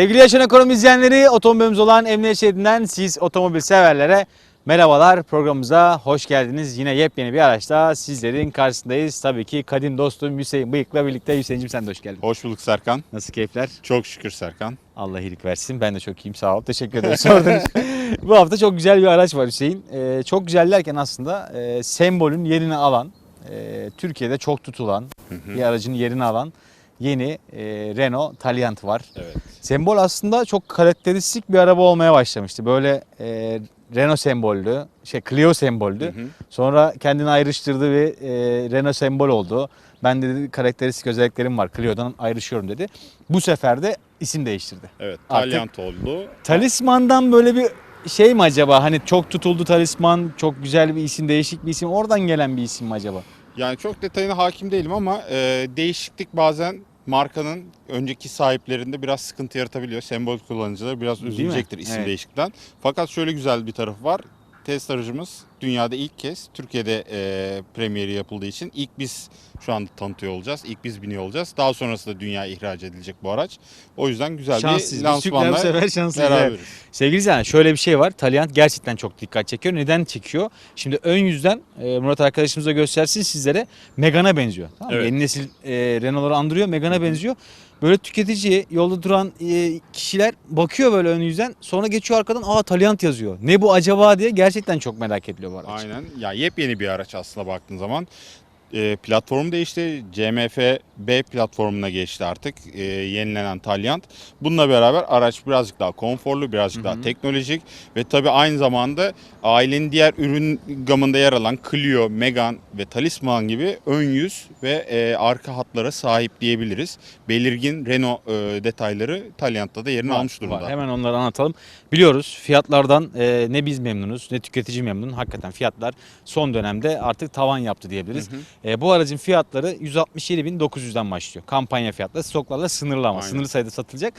Sevgili Yaşam Ekonomi izleyenleri, otomobilimiz olan Emniyet Şeridi'nden siz otomobil severlere merhabalar. Programımıza hoş geldiniz. Yine yepyeni bir araçta sizlerin karşısındayız. Tabii ki kadim dostum Hüseyin Bıyık'la birlikte. Hüseyin'cim sen de hoş geldin. Hoş bulduk Serkan. Nasıl keyifler? Çok şükür Serkan. Allah iyilik versin. Ben de çok iyiyim sağ ol. Teşekkür ederim sorduğunuz. Bu hafta çok güzel bir araç var Hüseyin. Ee, çok güzel derken aslında e, sembolün yerini alan, e, Türkiye'de çok tutulan bir aracın yerini alan yeni e, Renault Taliant var. Evet. Sembol aslında çok karakteristik bir araba olmaya başlamıştı. Böyle e, Renault sembollü, şey Clio sembollü. Hı hı. Sonra kendini ayrıştırdı ve e, Renault sembol oldu. Ben de dedi karakteristik özelliklerim var. Clio'dan ayrışıyorum dedi. Bu sefer de isim değiştirdi. Evet. Artık- Talyant oldu. Talismandan böyle bir şey mi acaba? Hani çok tutuldu talisman, çok güzel bir isim, değişik bir isim. Oradan gelen bir isim mi acaba? Yani çok detayına hakim değilim ama e, değişiklik bazen markanın önceki sahiplerinde biraz sıkıntı yaratabiliyor. Sembol kullanıcıları biraz üzülecektir isim Evet. değişiklikten. Fakat şöyle güzel bir tarafı var. Test aracımız dünyada ilk kez Türkiye'de e, premieri yapıldığı için ilk biz şu anda tanıtıyor olacağız. İlk biz biniyor olacağız. Daha sonrasında dünyaya ihraç edilecek bu araç. O yüzden güzel Şanslıyız. bir lansmanla sefer evet. beraberiz. Sevgili izleyenler şöyle bir şey var. Taliant gerçekten çok dikkat çekiyor. Neden çekiyor? Şimdi ön yüzden e, Murat arkadaşımız da göstersin sizlere. Megane'a benziyor. Tamam? Evet. Yeni nesil e, Renault'ları andırıyor. Megane'a benziyor. Böyle tüketiciye yolda duran e, kişiler bakıyor böyle ön yüzden. Sonra geçiyor arkadan aa Taliant yazıyor. Ne bu acaba diye gerçekten çok merak ediliyor bu araç. Aynen. Ya yepyeni bir araç aslında baktığın zaman. E, platform değişti. CMF B platformuna geçti artık. E, yenilenen Talyant. Bununla beraber araç birazcık daha konforlu, birazcık daha teknolojik ve tabii aynı zamanda ailenin diğer ürün gamında yer alan Clio, Megane ve Talisman gibi ön yüz ve e, arka hatlara sahip diyebiliriz. Belirgin Renault e, detayları Talyant'ta da yerini Var, almış durumda. var. Hemen onları anlatalım. Biliyoruz fiyatlardan e, ne biz memnunuz ne tüketici memnun. Hakikaten fiyatlar son dönemde artık tavan yaptı diyebiliriz. E, bu aracın fiyatları 167.900'den başlıyor. Kampanya fiyatları stoklarla sınırlı ama sınırlı sayıda satılacak.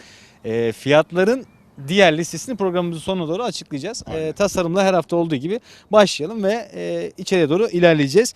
E, fiyatların diğer listesini programımızın sonuna doğru açıklayacağız. E, Aynen. tasarımda her hafta olduğu gibi başlayalım ve e, içeriye doğru ilerleyeceğiz.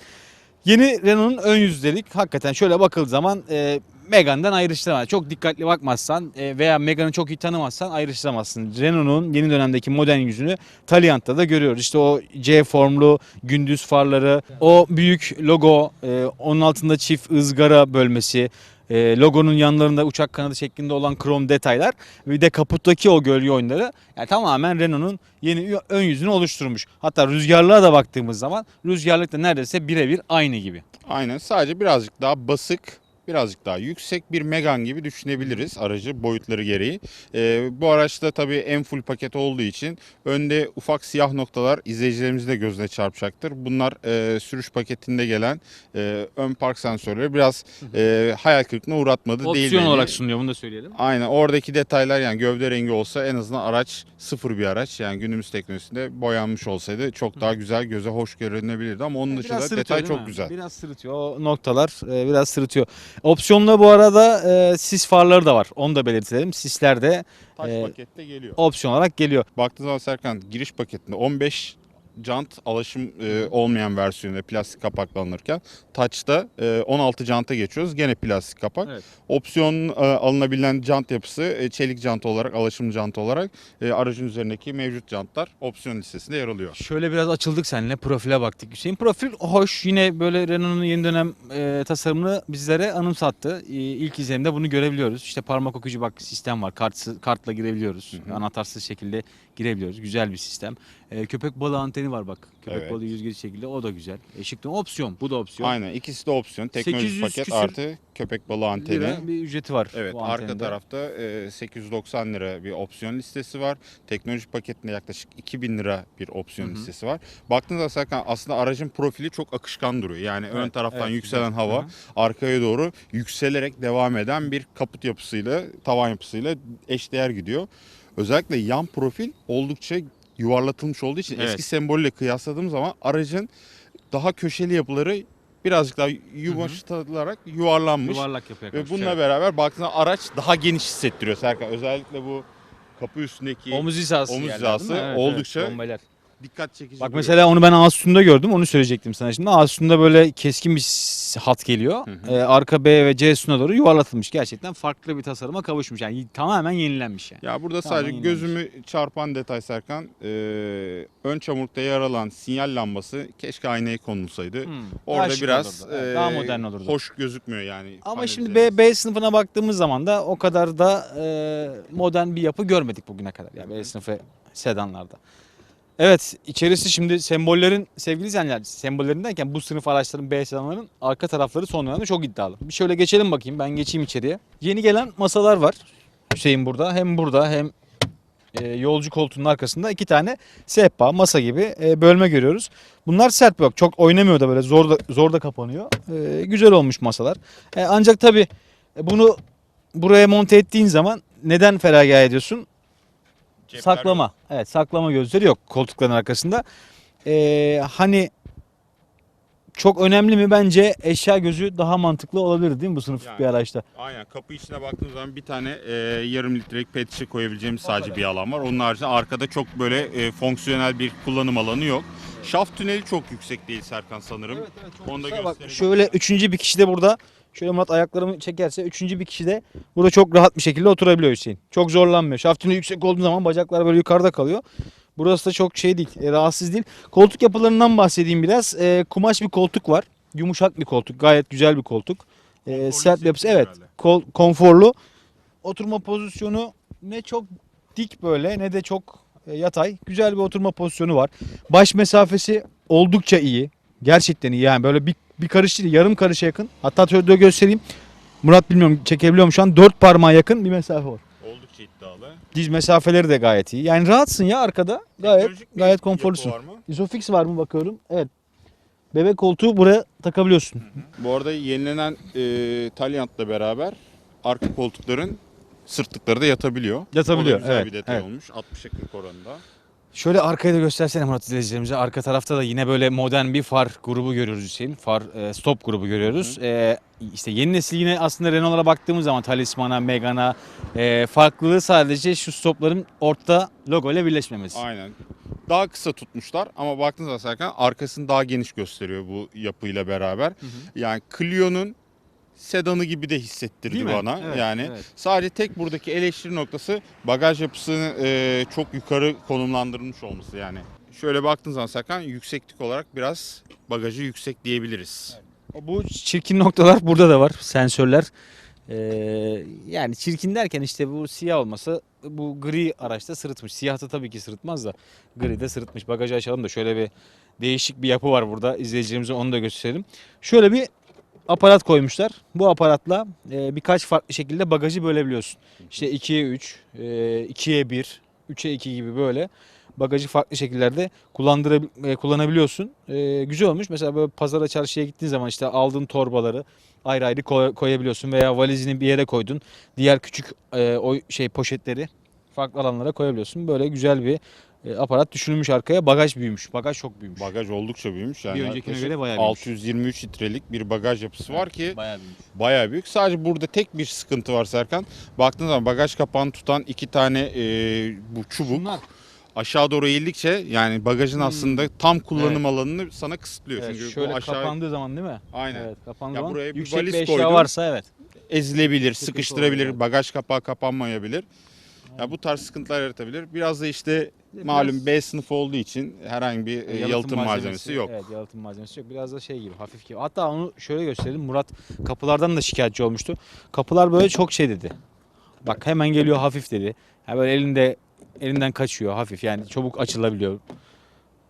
Yeni Renault'un ön yüzü dedik. Hakikaten şöyle bakıldığı zaman e, Megane'den ayrıştıramaz. Çok dikkatli bakmazsan e, veya Megane'ı çok iyi tanımazsan ayrıştıramazsın. Renault'un yeni dönemdeki modern yüzünü Taliant'ta da görüyoruz. İşte o C formlu gündüz farları, o büyük logo, e, onun altında çift ızgara bölmesi, e, logonun yanlarında uçak kanadı şeklinde olan krom detaylar ve de kaputtaki o gölge oyunları yani tamamen Renault'un yeni ön yüzünü oluşturmuş. Hatta rüzgarlığa da baktığımız zaman rüzgarlık da neredeyse birebir aynı gibi. Aynen sadece birazcık daha basık, birazcık daha yüksek bir Megane gibi düşünebiliriz aracı boyutları gereği. Ee, bu araçta tabii en full paket olduğu için önde ufak siyah noktalar izleyicilerimizin de gözüne çarpacaktır. Bunlar e, sürüş paketinde gelen e, ön park sensörleri biraz e, hayal kırıklığına uğratmadı değil. Opsiyon olarak sunuyor bunu da söyleyelim. Aynen oradaki detaylar yani gövde rengi olsa en azından araç sıfır bir araç. Yani günümüz teknolojisinde boyanmış olsaydı çok daha güzel göze hoş görünebilirdi ama onun dışında detay çok mi? güzel. Biraz sırıtıyor. O noktalar e, biraz sırıtıyor. Opsiyonla bu arada e, sis farları da var. Onu da belirtelim. Sisler de Taş e, pakette geliyor. opsiyon olarak geliyor. Baktığın zaman Serkan giriş paketinde 15 jant alaşım e, olmayan versiyonunda plastik kapakla alınırken Touch'ta e, 16 janta geçiyoruz. Gene plastik kapak. Evet. Opsiyon e, alınabilen jant yapısı e, çelik jant olarak, alaşım jant olarak e, aracın üzerindeki mevcut jantlar opsiyon listesinde yer alıyor. Şöyle biraz açıldık seninle. Profile baktık Hüseyin. Profil hoş. Yine böyle Renault'un yeni dönem e, tasarımını bizlere anımsattı. E, ilk izlenimde bunu görebiliyoruz. İşte parmak okuyucu bak sistem var. Kartsız, kartla girebiliyoruz. Hı hı. Anahtarsız şekilde girebiliyoruz. Güzel bir sistem. E, köpek balığı anteni var bak. Köpek Evet. balığı yüzgeci şekilde. O da güzel. E, mi? Opsiyon. Bu da opsiyon. Aynen ikisi de opsiyon. Teknolojik 800 paket küsür artı köpek balığı anteni. Lira bir ücreti var. Evet bu arka tarafta e, 890 lira bir opsiyon listesi var. Teknolojik paketinde yaklaşık 2000 lira bir opsiyon Hı hı. listesi var. Baktığınızda Serkan aslında aracın profili çok akışkan duruyor. Yani ön Evet, taraftan evet, yükselen güzel. hava hı. arkaya doğru yükselerek devam eden bir kaput yapısıyla, tavan yapısıyla eşdeğer gidiyor. Özellikle yan profil oldukça yuvarlatılmış olduğu için Evet. eski sembolle kıyasladığım zaman aracın daha köşeli yapıları birazcık daha yumuşatılarak yuvarlanmış. Yuvarlak yapıyor. Ve bununla beraber baktığında araç daha geniş hissettiriyor Serkan. Özellikle bu kapı üstündeki Omuz hizası. Omuz yerler, hizası mi? Evet, oldukça evet, bombeler. dikkat çekici. Bak duruyor. mesela onu ben Asus'unda gördüm. Onu söyleyecektim sana şimdi. Asus'unda böyle keskin bir hat geliyor. Hı hı. Ee, arka B ve C sütuna doğru yuvarlatılmış. Gerçekten farklı bir tasarıma kavuşmuş. Yani tamamen yenilenmiş yani. Ya burada Tamamen sadece yenilenmiş. gözümü çarpan detay Serkan. e, ön çamurlukta yer alan sinyal lambası keşke aynaya konulsaydı. Hmm, Orada daha biraz olurdu. Evet, daha e, modern olurdu. hoş gözükmüyor yani. Ama şimdi. B, B sınıfına baktığımız zaman da o kadar da e, modern bir yapı görmedik bugüne kadar. Yani B sınıfı sedanlarda. Evet içerisi şimdi sembollerin sevgili izleyenler sembollerin derken bu sınıf araçların B sedanların arka tarafları son dönemde çok iddialı. Bir şöyle geçelim bakayım ben geçeyim içeriye. Yeni gelen masalar var Hüseyin burada hem burada hem e, yolcu koltuğunun arkasında iki tane sehpa masa gibi e, bölme görüyoruz. Bunlar sert blok çok oynamıyor da böyle zor da, zor da kapanıyor. E, güzel olmuş masalar. Ancak tabii bunu buraya monte ettiğin zaman neden feragat ediyorsun? Cepler saklama. yok. Evet saklama gözleri yok koltukların arkasında. Ee, hani çok önemli mi? Bence eşya gözü daha mantıklı olabilir değil mi bu sınıf Yani. bir araçta? Aynen kapı içine baktığımız zaman bir tane e, yarım litrelik pet şişe koyabileceğimiz sadece bir alan var. Onun haricinde arkada çok böyle e, fonksiyonel bir kullanım alanı yok. Şaft tüneli çok yüksek değil Serkan sanırım. Onu da bak, şöyle üçüncü bir kişi de burada. Şöyle Murat ayaklarımı çekerse üçüncü bir kişi de burada çok rahat bir şekilde oturabiliyor Hüseyin. Çok zorlanmıyor. Şaftını yüksek olduğu zaman bacaklar böyle yukarıda kalıyor. Burası da çok şey değil, e, rahatsız değil. Koltuk yapılarından bahsedeyim biraz. E, kumaş bir koltuk var. Yumuşak bir koltuk. Gayet güzel bir koltuk. E, sert bir yapısı. Evet. Kol, konforlu. Oturma pozisyonu ne çok dik böyle ne de çok e, yatay. Güzel bir oturma pozisyonu var. Baş mesafesi oldukça iyi. Gerçekten iyi yani böyle bir, bir karış değil yarım karışa yakın. Hatta şöyle göstereyim. Murat bilmiyorum çekebiliyor mu şu an? Dört parmağa yakın bir mesafe var. Oldukça iddialı. Diz mesafeleri de gayet iyi. Yani rahatsın ya arkada. Gayet Teknolojik bir gayet yapı konforlusun. var mı? Isofix var mı bakıyorum. Evet. Bebek koltuğu buraya takabiliyorsun. Bu arada yenilenen e, Talyant'la beraber arka koltukların sırtlıkları da yatabiliyor. Yatabiliyor, O da güzel evet, bir detay evet. olmuş. 60'a 40 oranında. Şöyle arkayı da göstersene Murat izleyicilerimize. Arka tarafta da yine böyle modern bir far grubu görüyoruz Hüseyin. Far e, stop grubu görüyoruz. E, işte yeni nesil yine aslında Renault'lara baktığımız zaman Talisman'a, Megane'a e, farklılığı sadece şu stopların orta logo ile birleşmemesi. Aynen. Daha kısa tutmuşlar ama baktığınız zaman Serkan arkasını daha geniş gösteriyor bu yapıyla beraber. Yani Clio'nun sedanı gibi de hissettirdi Değil mi? bana. Evet, yani evet. sadece tek buradaki eleştiri noktası bagaj yapısını e, çok yukarı konumlandırılmış olması yani. Şöyle baktığınız zaman Serkan yükseklik olarak biraz bagajı yüksek diyebiliriz. Bu çirkin noktalar burada da var. Sensörler. E, yani çirkin derken işte bu siyah olması bu gri araçta sırıtmış. Siyahta tabii ki sırıtmaz da gri de sırıtmış. Bagajı açalım da şöyle bir değişik bir yapı var burada. İzleyicilerimize onu da gösterelim. Şöyle bir aparat koymuşlar. Bu aparatla e, birkaç farklı şekilde bagajı bölebiliyorsun. İşte 2'ye 3, e, 2'ye 1, 3'e 2 gibi böyle bagajı farklı şekillerde kullandıra- e, kullanabiliyorsun. E, güzel olmuş. Mesela böyle pazara çarşıya gittiğin zaman işte aldığın torbaları ayrı ayrı koy- koyabiliyorsun veya valizini bir yere koydun. Diğer küçük e, o şey poşetleri farklı alanlara koyabiliyorsun. Böyle güzel bir e, aparat düşünülmüş arkaya. Bagaj büyümüş. Bagaj çok büyümüş. Bagaj oldukça büyümüş. Yani Bir öncekine göre bayağı büyümüş. 623 litrelik bir bagaj yapısı var ki Bayağı büyümüş. Bayağı büyük. Sadece burada tek bir sıkıntı var Serkan. Baktığın zaman bagaj kapağını tutan iki tane e, bu çubuk Bunlar aşağı doğru eğildikçe yani bagajın Hmm. aslında tam kullanım alanını sana kısıtlıyor. evet, Çünkü şöyle bu aşağı kapandığı zaman değil mi? aynen Evet, kapandığı Ya zaman buraya bir yüksek valiz bir eşya varsa evet. ezilebilir, Sıkıntı sıkıştırabilir, bagaj kapağı kapanmayabilir. Ya bu tarz sıkıntılar yaratabilir. Biraz da işte Biraz- malum B sınıfı olduğu için herhangi bir e, yalıtım, malzemesi, yok. Evet yalıtım malzemesi yok. Biraz da şey gibi hafif gibi. Hatta onu şöyle gösterelim. Murat kapılardan da şikayetçi olmuştu. Kapılar böyle çok şey dedi. Bak hemen geliyor hafif dedi. Ha böyle elinde elinden kaçıyor hafif yani çabuk açılabiliyor.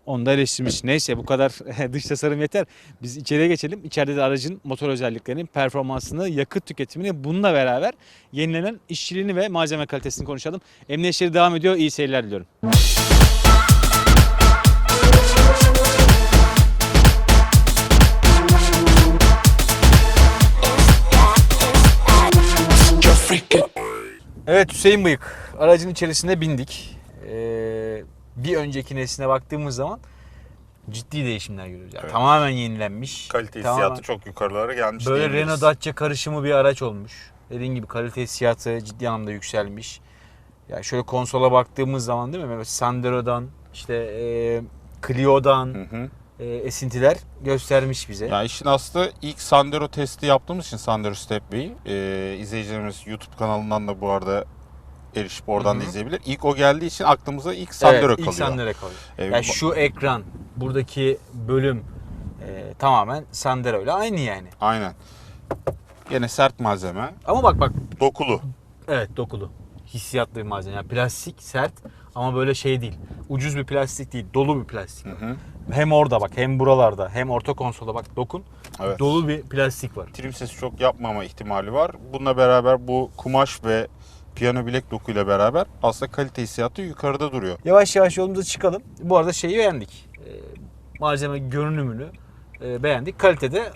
Onu da eleştirmiş. Neyse bu kadar dış tasarım yeter. Biz içeriye geçelim. İçeride de aracın motor özelliklerini, performansını, yakıt tüketimini bununla beraber yenilenen işçiliğini ve malzeme kalitesini konuşalım. Emniyet işleri devam ediyor. İyi seyirler diliyorum. Evet Hüseyin Bıyık. Aracın içerisine bindik. Ee, bir önceki nesline baktığımız zaman ciddi değişimler görüyoruz. Yani Evet. Tamamen yenilenmiş. Kalite Tamamen- hissiyatı çok yukarılara gelmiş Böyle diyebiliriz. Renault Dacia karışımı bir araç olmuş. Dediğin gibi kalite hissiyatı ciddi anlamda yükselmiş. Ya şöyle konsola baktığımız zaman değil mi? Mesela Sandero'dan, işte e, Clio'dan, Hı hı. e, esintiler göstermiş bize. Ya işin aslı ilk Sandero testi yaptığımız için Sandero Stepway e, izleyicilerimiz YouTube kanalından da bu arada erişip oradan Hı da izleyebilir. İlk o geldiği için aklımıza ilk Sandero evet, kalıyor. ilk Sandero kalıyor. E, Yani şu ekran, buradaki bölüm e, tamamen Sandero ile aynı yani. Aynen. Gene sert malzeme. Ama bak bak Dokulu. evet dokulu. Hissiyatlı bir malzeme. Yani plastik sert ama böyle şey değil. Ucuz bir plastik değil, dolu bir plastik. Hı hı. Hem orada bak hem buralarda hem orta konsolda bak dokun. Evet. Dolu bir plastik var. Trim sesi çok yapmama ihtimali var. Bununla beraber bu kumaş ve piyano bilek dokuyla beraber aslında kalite hissiyatı yukarıda duruyor. Yavaş yavaş yolumuza çıkalım. Bu arada şeyi beğendik. E, malzeme görünümünü e, beğendik. Kalitede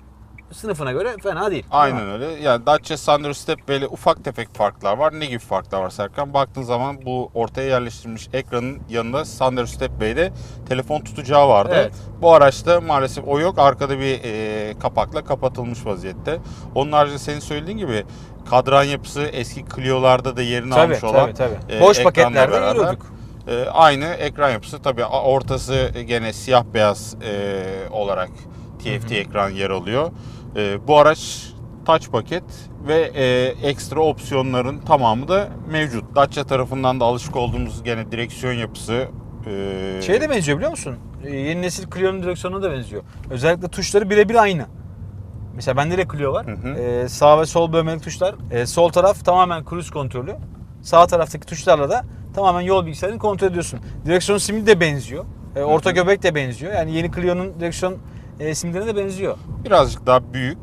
sınıfına göre fena değil. Aynen öyle. Yani Dacia Sandero Stepway'le ufak tefek farklar var. Ne gibi farklar var Serkan? Baktığın zaman bu ortaya yerleştirilmiş ekranın yanında Sandero Stepway'de telefon tutacağı vardı. Evet. Bu araçta maalesef o yok. Arkada bir e, kapakla kapatılmış vaziyette. Onun haricinde senin söylediğin gibi kadran yapısı eski Clio'larda da yerini Tabii almış olan tabii tabii. e, Boş paketlerde beraber, e, aynı ekran yapısı tabii a- ortası gene siyah beyaz e, olarak TFT ekran yer alıyor. E, bu araç touch paket ve e, ekstra opsiyonların tamamı da mevcut. Dacia tarafından da alışık olduğumuz gene direksiyon yapısı e, Şeye de benziyor biliyor musun? Ee, yeni nesil Clio'nun direksiyonuna da benziyor. Özellikle tuşları birebir aynı. Mesela bende de Clio var. Hı hı. Ee, sağ ve sol bölmelik tuşlar. Ee, sol taraf tamamen cruise kontrolü. Sağ taraftaki tuşlarla da tamamen yol bilgisayarını kontrol ediyorsun. Direksiyon simidi de benziyor. Ee, orta Hı hı. göbek de benziyor. Yani yeni Clio'nun direksiyon e, simidine de benziyor. birazcık daha büyük,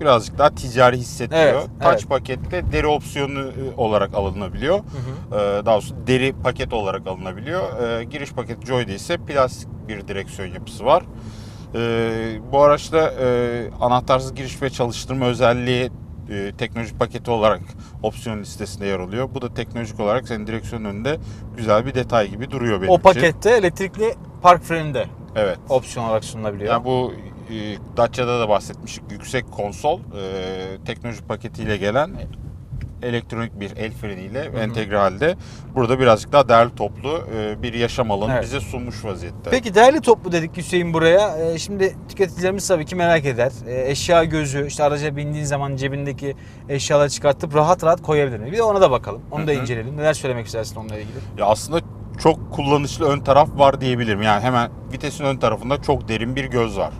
birazcık daha ticari hissettiriyor. Evet, Touch evet. pakette deri opsiyonu e, olarak alınabiliyor. Ee, daha doğrusu deri paket olarak alınabiliyor. Ee, giriş paketi Joy'da ise plastik bir direksiyon yapısı var. Ee, bu araçta e, anahtarsız giriş ve çalıştırma özelliği e, teknolojik paketi olarak opsiyon listesinde yer alıyor. Bu da teknolojik olarak senin direksiyonun önünde güzel bir detay gibi duruyor benim o için. pakette elektrikli park freni de Evet. opsiyon olarak sunulabiliyor. Yani bu e, Dacia'da da bahsetmiştik. Yüksek konsol e, teknolojik paketiyle gelen elektronik bir el freniyle hı. entegre halde. Burada birazcık daha değerli toplu e, bir yaşam alanı Evet. bize sunmuş vaziyette. Peki değerli toplu dedik Hüseyin buraya. Ee, şimdi tüketicilerimiz tabii ki merak eder. Ee, eşya gözü, işte araca bindiğin zaman cebindeki eşyaları çıkartıp rahat rahat koyabilir mi? Bir de ona da bakalım. Onu da Hı hı. inceleyelim. Neler söylemek istersin onunla ilgili? Ya aslında çok kullanışlı ön taraf var diyebilirim. Yani hemen vitesin ön tarafında çok derin bir göz var.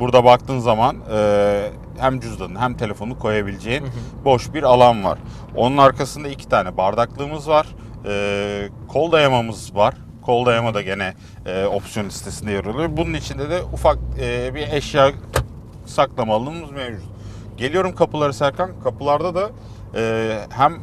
Burada baktığın zaman e, hem cüzdanını hem telefonu koyabileceğin boş bir alan var. Onun arkasında iki tane bardaklığımız var. E, kol dayamamız var. Kol dayama da gene e, opsiyon listesinde yer alıyor. Bunun içinde de ufak e, bir eşya saklama alanımız mevcut. Geliyorum kapıları Serkan. Kapılarda da e, hem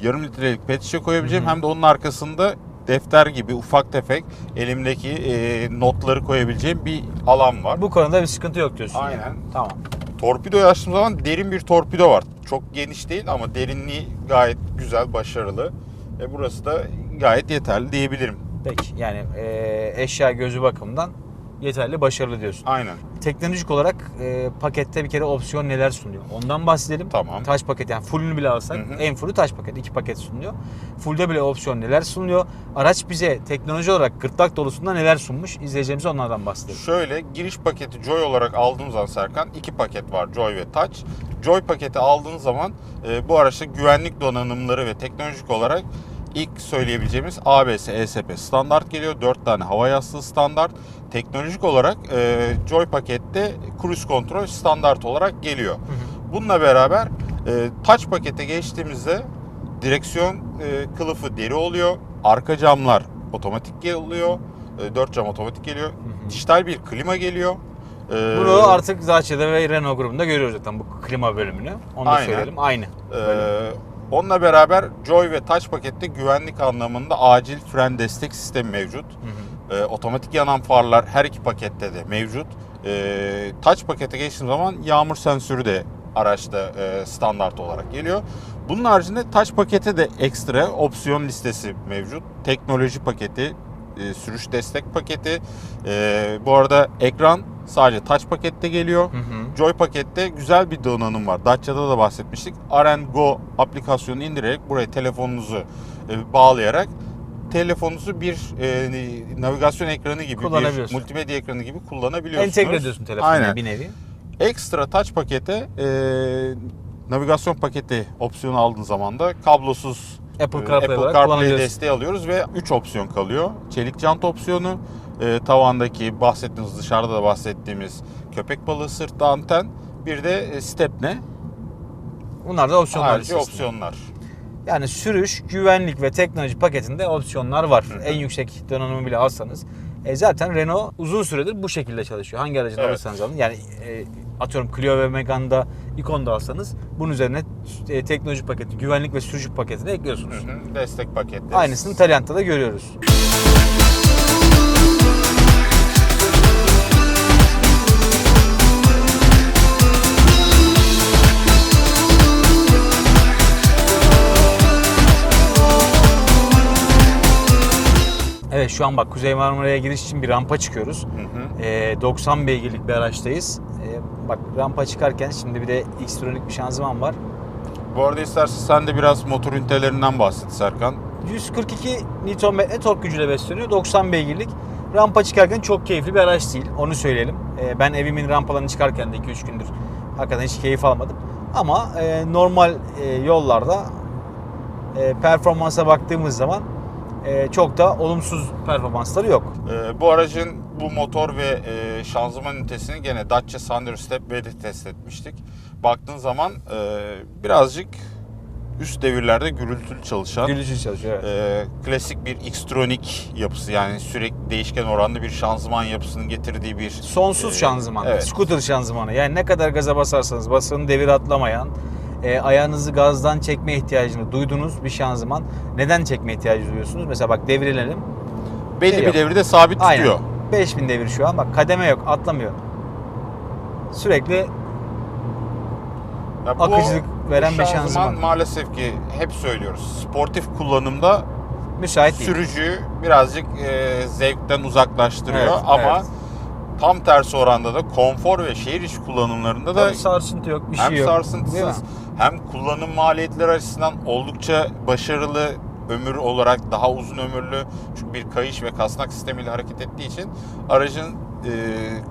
yarım litrelik pet şişe koyabileceğim Hı hı. hem de onun arkasında defter gibi ufak tefek elimdeki e, notları koyabileceğim bir alan var. Bu konuda bir sıkıntı yok diyorsun. Aynen. yani. Tamam. Torpidoyu açtığım zaman derin bir torpido var. Çok geniş değil ama derinliği gayet güzel, başarılı. E burası da gayet yeterli diyebilirim. Peki yani e, eşya gözü bakımından yeterli, başarılı diyorsun. Aynen. Teknolojik olarak e, pakette bir kere opsiyon neler sunuyor? Ondan bahsedelim. Tamam. Taş paket yani fullünü bile alsak Hı hı. en fullü taş paket. iki paket sunuluyor. Fullde bile opsiyon neler sunuyor? Araç bize teknoloji olarak gırtlak dolusunda neler sunmuş? İzleyeceğimize onlardan bahsedelim. Şöyle giriş paketi Joy olarak aldığım zaman Serkan iki paket var Joy ve Touch. Joy paketi aldığın zaman e, bu araçta güvenlik donanımları ve teknolojik olarak ilk söyleyebileceğimiz ABS, ESP standart geliyor. 4 tane hava yastığı standart. Teknolojik olarak e, Joy pakette cruise kontrol standart olarak geliyor. Bununla beraber e, Touch pakete geçtiğimizde direksiyon e, kılıfı deri oluyor. Arka camlar otomatik geliyor. E, 4 cam otomatik geliyor. Dijital bir klima geliyor. E, Bunu artık Dacia'da ve Renault grubunda görüyoruz zaten bu klima bölümünü. Onu da Aynen. söyleyelim. Aynı. e, onunla beraber Joy ve Touch pakette güvenlik anlamında acil fren destek sistemi mevcut. Hı hı. E, otomatik yanan farlar her iki pakette de mevcut. E, touch pakete geçtiğim zaman yağmur sensörü de araçta e, standart olarak geliyor. Bunun haricinde touch pakete de ekstra opsiyon listesi mevcut. Teknoloji paketi, e, sürüş destek paketi. E, bu arada ekran sadece touch pakette geliyor. Hı hı. Joy pakette güzel bir donanım var. Dacia'da da bahsetmiştik. RN Go aplikasyonu indirerek buraya telefonunuzu e, bağlayarak telefonunuzu bir e, navigasyon ekranı gibi, bir multimedya ekranı gibi kullanabiliyorsunuz. Entegre ediyorsun telefona Aynen. bir nevi. Ekstra touch pakete e, navigasyon paketi opsiyonu aldığın zaman da kablosuz Apple e, CarPlay Apple CarPlay desteği alıyoruz ve 3 opsiyon kalıyor. Çelik jant opsiyonu, e, tavandaki bahsettiğimiz dışarıda da bahsettiğimiz köpek balığı sırtlı anten, bir de e, stepne Bunlar da opsiyonlar harici listesinde. opsiyonlar. Yani sürüş, güvenlik ve teknoloji paketinde opsiyonlar var. En yüksek donanımı bile alsanız. E zaten Renault uzun süredir bu şekilde çalışıyor. Hangi aracını Evet. alırsanız alın. Yani e, atıyorum Clio ve Megane'da, Icon'da alsanız bunun üzerine e, teknoloji paketi, güvenlik ve sürücü paketini ekliyorsunuz. Hı hı, Destek paketleri. Aynısını Taliant'ta da görüyoruz. Evet şu an bak Kuzey Marmara'ya giriş için bir rampa çıkıyoruz. Hı hı. Ee, 90 beygirlik bir araçtayız. Ee, bak rampa çıkarken şimdi bir de Xtronik bir şanzıman var. Bu arada istersen sen de biraz motor ünitelerinden bahset Serkan. 142 Nm tork gücüyle besleniyor. 90 beygirlik. Rampa çıkarken çok keyifli bir araç değil. Onu söyleyelim. Ee, ben evimin rampalarını çıkarken de 2-3 gündür hakikaten hiç keyif almadım. Ama e, normal e, yollarda e, performansa baktığımız zaman e, çok da olumsuz performansları yok. Ee, bu aracın bu motor ve e, şanzıman ünitesini gene Dacia Sandero Step B'de test etmiştik. Baktığın zaman e, birazcık üst devirlerde gürültülü çalışan Gülücü çalışıyor. Evet. e, klasik bir Xtronic yapısı yani sürekli değişken oranlı bir şanzıman yapısının getirdiği bir Sonsuz e, şanzıman, Evet. scooter şanzımanı. Yani ne kadar gaza basarsanız basın devir atlamayan, e, ayağınızı gazdan çekme ihtiyacını duyduğunuz bir şanzıman. Neden çekme ihtiyacı duyuyorsunuz? Mesela bak devrilelim. belli şey bir yok. devirde sabit Aynen. tutuyor. 5000 devir şu an. Bak kademe yok, atlamıyor. Sürekli Ya bu- Akıcılık veren bu bir şanzıman. maalesef ki hep söylüyoruz. Sportif kullanımda müsait değil. sürücüyü birazcık e, zevkten uzaklaştırıyor Evet, ama evet. tam tersi oranda da konfor ve şehir içi kullanımlarında da Tabii sarsıntı yok, bir hem şey yok. Değil mi? sarsıntısız hem kullanım maliyetleri açısından oldukça başarılı ömür olarak daha uzun ömürlü çünkü bir kayış ve kasnak sistemiyle hareket ettiği için aracın e,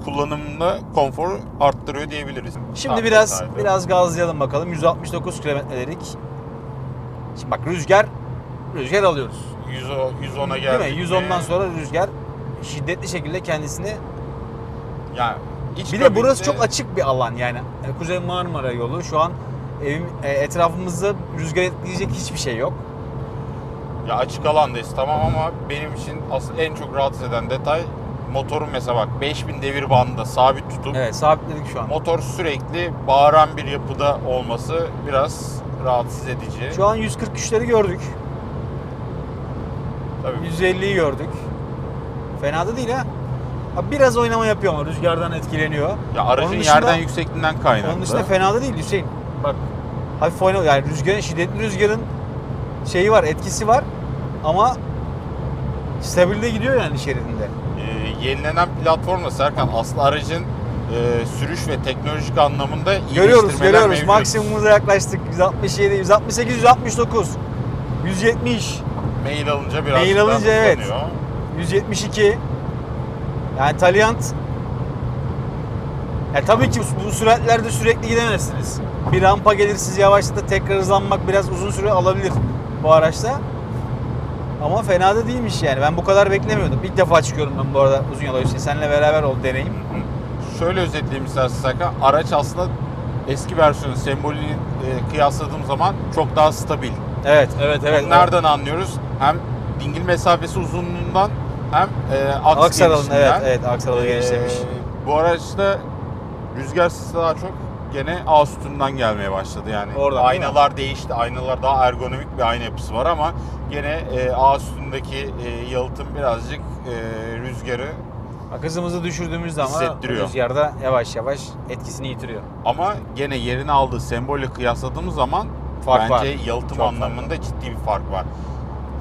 kullanımında konforu arttırıyor diyebiliriz. Şimdi Tam biraz detaylı. biraz gazlayalım bakalım. 169 kilometrelik. Şimdi bak rüzgar rüzgar alıyoruz. 100 o- 110'a geldik. Değil mi? 110'dan sonra rüzgar şiddetli şekilde kendisini yani bir de burası çok açık bir alan yani e, Kuzey Marmara yolu şu an evim e, etrafımızda rüzgar etkileyecek hiçbir şey yok. Ya açık alandayız tamam ama benim için asıl en çok rahatsız eden detay motorun mesela bak 5000 devir bandında sabit tutup Evet sabitledik şu an. motor sürekli bağıran bir yapıda olması biraz rahatsız edici. Şu an 143'leri gördük. Tabii 150'yi gördük. Fena da değil ha. Biraz oynama yapıyor ama rüzgardan etkileniyor. ya aracın Onun dışında- yerden yüksekliğinden kaynaklı. Onun dışında fena da değil Hüseyin. Bak hafif oyna yani rüzgarın şiddetli rüzgarın şeyi var etkisi var ama stabilde gidiyor yani şeridinde. Ee, yenilenen platformla Serkan aslında aracın e, sürüş ve teknolojik anlamında Görüyoruz iyileştirmeler görüyoruz mevcut. maksimumumuza yaklaştık 167, 168, 169, 170, Mail alınca biraz Mail daha alınca evet. hızlanıyor. 172 yani Taliant ya tabii ki bu süratlerde sürekli gidemezsiniz. Bir rampa gelir siz yavaşlatıp tekrar hızlanmak biraz uzun süre alabilir bu araçta. Ama fena da değilmiş yani. Ben bu kadar beklemiyordum. İlk defa çıkıyorum ben bu arada uzun yola Hüseyin. Seninle beraber oldu deneyim. Şöyle özetleyeyim istersen Serkan. Araç aslında eski versiyonu sembolünü e, kıyasladığım zaman çok daha stabil. Evet, evet, evet. Bunu nereden anlıyoruz? Hem dingil mesafesi uzunluğundan hem e, aks Aksaral'ın evet, evet Aksaral'ı Ee, genişlemiş. Bu araçta rüzgar sesi daha çok gene A sütundan gelmeye başladı yani. Oradan, aynalar değişti. Aynalar daha ergonomik bir ayna yapısı var ama gene e, A sütundaki e, yalıtım birazcık e, rüzgarı Bak hızımızı düşürdüğümüz zaman rüzgarda yavaş yavaş etkisini yitiriyor. ama gene yerini aldığı sembolle kıyasladığımız zaman Fark bence var. yalıtım Çok fark anlamında ciddi bir fark var.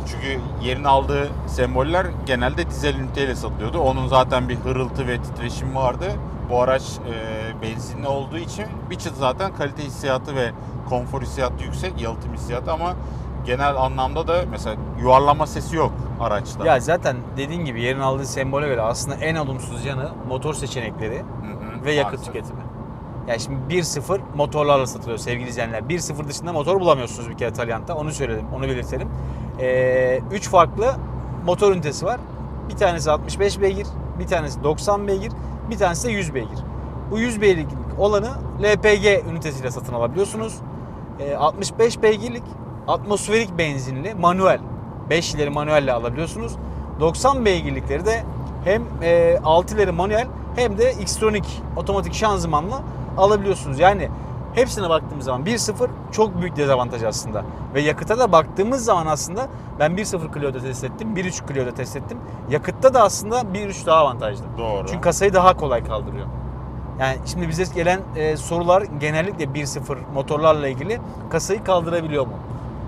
Çünkü yerini aldığı semboller genelde dizel üniteyle satılıyordu. Onun zaten bir hırıltı ve titreşim vardı. Bu araç e, benzinli olduğu için bir çıt zaten kalite hissiyatı ve konfor hissiyatı yüksek, yalıtım hissiyatı ama genel anlamda da mesela yuvarlama sesi yok araçta. Ya zaten dediğin gibi yerin aldığı sembole göre aslında en olumsuz yanı motor seçenekleri Hı hı, ve yakıt maalesef. tüketimi. Yani şimdi 1.0 motorlarla satılıyor sevgili izleyenler. 1.0 dışında motor bulamıyorsunuz bir kere Taliant'ta. Onu söyledim, onu belirtelim. 3 farklı motor ünitesi var. Bir tanesi 65 beygir, bir tanesi 90 beygir, bir tanesi de 100 beygir. Bu 100 beygirlik olanı LPG ünitesiyle satın alabiliyorsunuz. Ee, 65 beygirlik atmosferik benzinli manuel 5 ileri manuelle alabiliyorsunuz. 90 beygirlikleri de hem e, 6 ileri manuel hem de Xtronic otomatik şanzımanla alabiliyorsunuz. Yani hepsine baktığımız zaman 1.0 çok büyük dezavantaj aslında. Ve yakıta da baktığımız zaman aslında ben 1.0 Clio'da test ettim, 1.3 Clio'da test ettim. Yakıtta da aslında 1.3 daha avantajlı. Doğru. Çünkü kasayı daha kolay kaldırıyor. Yani şimdi bize gelen e, sorular genellikle 1.0 motorlarla ilgili kasayı kaldırabiliyor mu?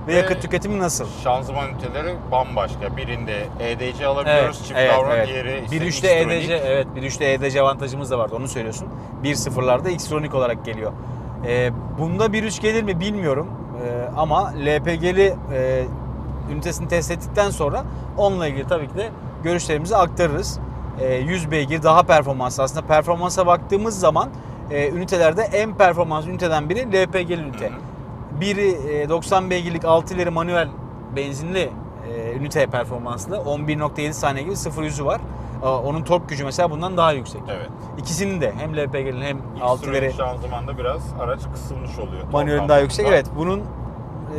Ve, Ve yakıt tüketimi nasıl? Şanzıman üniteleri bambaşka. Birinde EDC alabiliyoruz, çift evet, davran evet. diğeri ise 1.3'te Xtronic. EDC, evet 1.3'te EDC avantajımız da vardı onu söylüyorsun. 1.0'larda Xtronic olarak geliyor. E, bunda 1.3 gelir mi bilmiyorum. E, ama LPG'li e, ünitesini test ettikten sonra onunla ilgili tabii ki de görüşlerimizi aktarırız. E, 100 beygir daha performanslı. Aslında performansa baktığımız zaman e, ünitelerde en performans üniteden biri LPG'li ünite. Hı hı. Biri e, 90 beygirlik 6 ileri manuel benzinli e, ünite performanslı. 11.7 saniye gibi 0 yüzü var. Onun tork gücü mesela bundan daha yüksek. Evet. İkisinin de hem LPG'nin hem 6 Xtronic ileri şanzımanda biraz araç kısılmış oluyor. manuelin daha yüksek. Evet bunun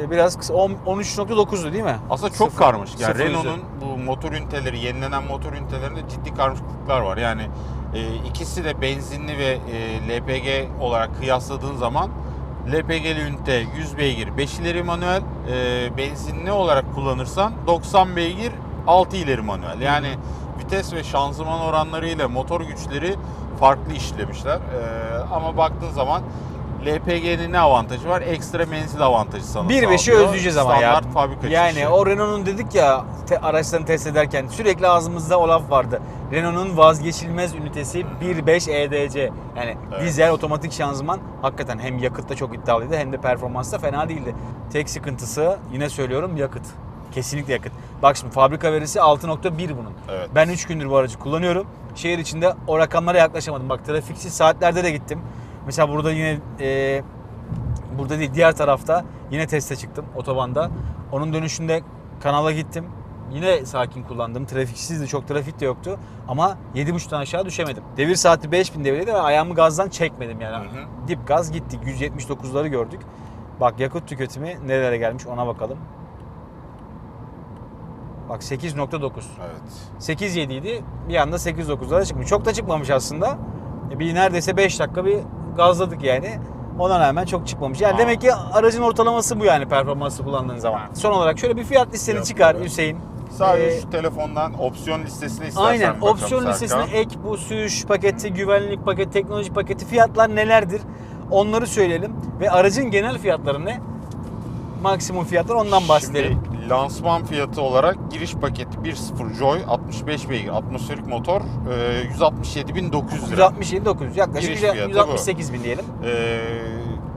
e, biraz kısa 10 13.9'du değil mi? Aslında çok Sıfır- karmaşık. Yani. Renault'un bu motor üniteleri, yenilenen motor ünitelerinde ciddi karmaşıklıklar var. Yani e, ikisi de benzinli ve e, LPG olarak kıyasladığın zaman LPG'li ünite 100 beygir 5 ileri manuel, e, benzinli olarak kullanırsan 90 beygir 6 ileri manuel. Yani vites ve şanzıman oranlarıyla motor güçleri farklı işlemişler. E, ama baktığın zaman LPG'nin ne avantajı var? Ekstra menzil avantajı sana 1.5'i sağlıyor. özleyeceğiz ama ya. Standart fabrika Yani çıkışı. o Renault'un dedik ya te, araçlarını test ederken sürekli ağzımızda o laf vardı. Renault'un vazgeçilmez ünitesi 1.5 EDC. Yani Evet. dizel otomatik şanzıman hakikaten hem yakıtta çok iddialıydı hem de performansta fena değildi. Tek sıkıntısı yine söylüyorum yakıt. Kesinlikle yakıt. Bak şimdi fabrika verisi 6.1 bunun. Evet. Ben 3 gündür bu aracı kullanıyorum. Şehir içinde o rakamlara yaklaşamadım. Bak trafiksiz saatlerde de gittim. Mesela burada yine e, burada değil diğer tarafta yine teste çıktım otobanda. Onun dönüşünde kanala gittim. Yine sakin kullandım. Trafiksizdi. Çok trafik de yoktu. Ama 7.5'tan aşağı düşemedim. Devir saati 5000 devirdi ve ayağımı gazdan çekmedim yani. Hı hı. Dip gaz gittik. 179'ları gördük. Bak yakıt tüketimi nerelere gelmiş ona bakalım. Bak 8.9. Evet. 8.7 idi. Bir anda 8.9'lara çıkmış. Çok da çıkmamış aslında. E, Bir neredeyse 5 dakika bir gazladık yani. Ona rağmen çok çıkmamış. Yani Aa. demek ki aracın ortalaması bu yani performansı kullandığın zaman. Evet. Son olarak şöyle bir fiyat listeni Fiyat çıkar evet. Hüseyin. Sadece Ee, şu telefondan opsiyon listesine istersen Aynen opsiyon listesine ek bu sürüş paketi, güvenlik paketi, teknoloji paketi fiyatlar nelerdir? Onları söyleyelim. Ve aracın genel fiyatları ne? Maksimum fiyatlar ondan bahsedelim. Şimdi lansman fiyatı olarak giriş paketi 1.0 Joy 65 beygir atmosferik motor e, 167.900 lira. 167 900 yaklaşık Giriş fiyatı bu. 168 bin diyelim. E,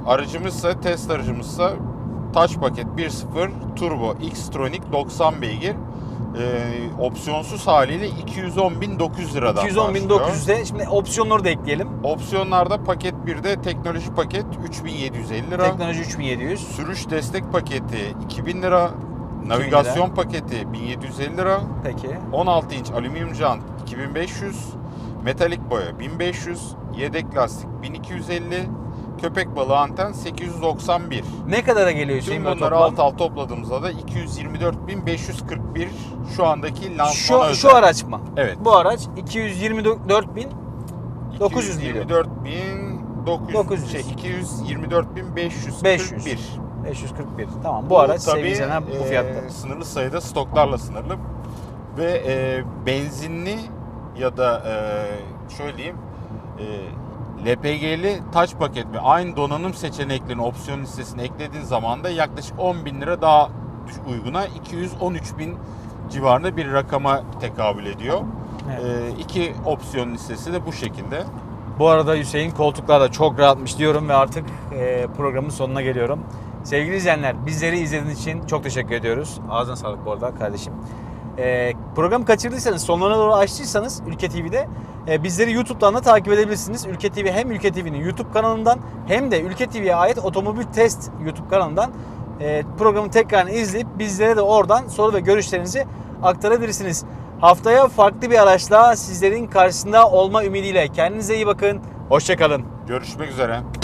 aracımızsa test aracımızsa Touch paket 1.0 Turbo X-Tronic 90 beygir. E, opsiyonsuz haliyle 210.900 liradan 210 başlıyor. 900'de şimdi opsiyonları da ekleyelim. Opsiyonlarda paket 1'de teknoloji paket 3750 lira. Teknoloji 3700. Sürüş destek paketi 2000 lira. 2000 Navigasyon paketi 1750 lira. Peki. 16 inç alüminyum jant 2500. Metalik boya 1500. Yedek lastik 1250. Köpek balığı anten 891. Ne kadara geliyor Hüseyin Tüm böyle bunları toplam? alt alt topladığımızda da 224.541 şu andaki lansmana Şu, özel. şu araç mı? Evet. Bu araç 224 bin 900 milyon. 224.900 900. şey 224.541. 500. 541. Tamam bu, araç tabii, bu e, fiyatta. sınırlı sayıda stoklarla sınırlı. Ve e, benzinli ya da e, şöyle diyeyim e, LPG'li taç paket ve aynı donanım seçeneklerini opsiyon listesine eklediğin zaman da yaklaşık 10 bin lira daha uyguna 213 bin civarında bir rakama tekabül ediyor. Evet. E, iki opsiyon listesi de bu şekilde. Bu arada Hüseyin koltuklar da çok rahatmış diyorum ve artık e, programın sonuna geliyorum. Sevgili izleyenler bizleri izlediğiniz için çok teşekkür ediyoruz. Ağzına sağlık bu arada kardeşim. Ee, programı kaçırdıysanız sonlarına doğru açtıysanız Ülke TV'de e, bizleri YouTube'dan da takip edebilirsiniz. Ülke TV hem Ülke TV'nin YouTube kanalından hem de Ülke TV'ye ait Otomobil Test YouTube kanalından e, programı tekrar izleyip bizlere de oradan soru ve görüşlerinizi aktarabilirsiniz. Haftaya farklı bir araçla sizlerin karşısında olma ümidiyle kendinize iyi bakın. Hoşçakalın. Görüşmek üzere.